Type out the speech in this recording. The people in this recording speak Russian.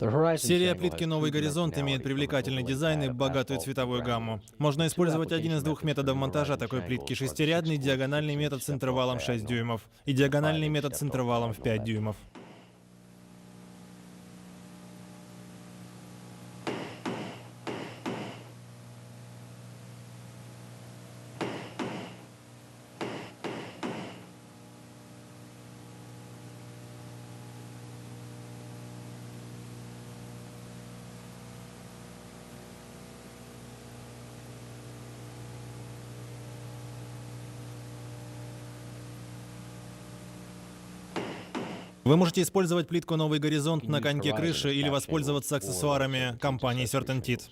Серия плитки «Новый горизонт» имеет привлекательный дизайн и богатую цветовую гамму. Можно использовать один из двух методов монтажа такой плитки. Шестирядный диагональный метод с интервалом 6 дюймов и диагональный метод с интервалом в 5 дюймов. Вы можете использовать плитку «Новый горизонт» на коньке крыши или воспользоваться аксессуарами компании Certainteed.